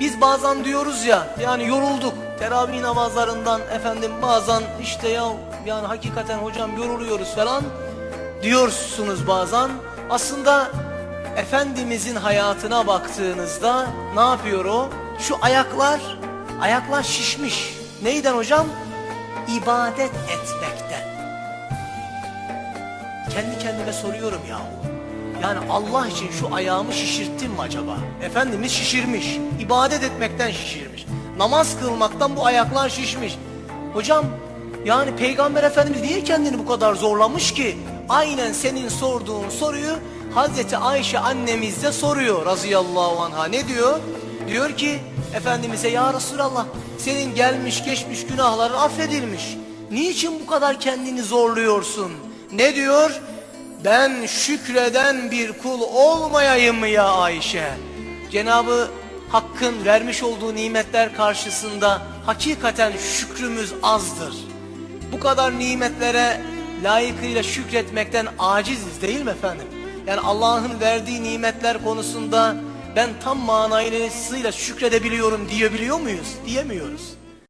Biz bazen diyoruz ya yani yorulduk teravih namazlarından efendim bazen işte ya yani hakikaten hocam yoruluyoruz falan diyorsunuz bazen. Aslında Efendimizin hayatına baktığınızda ne yapıyor o? Şu ayaklar, ayaklar şişmiş. Neyden hocam? İbadet etmekten. Kendi kendime soruyorum yahu. Yani Allah için şu ayağımı şişirttim mi acaba? Efendimiz şişirmiş. İbadet etmekten şişirmiş. Namaz kılmaktan bu ayaklar şişmiş. Hocam yani Peygamber Efendimiz niye kendini bu kadar zorlamış ki? Aynen senin sorduğun soruyu Hazreti Ayşe annemiz de soruyor razıyallahu anha. Ne diyor? Diyor ki Efendimiz'e ya Resulallah senin gelmiş geçmiş günahların affedilmiş. Niçin bu kadar kendini zorluyorsun? Ne diyor? Ben şükreden bir kul olmayayım mı ya Ayşe? Cenabı Hakk'ın vermiş olduğu nimetler karşısında hakikaten şükrümüz azdır. Bu kadar nimetlere layıkıyla şükretmekten aciziz değil mi efendim? Yani Allah'ın verdiği nimetler konusunda ben tam manayla şükredebiliyorum diyebiliyor muyuz? Diyemiyoruz.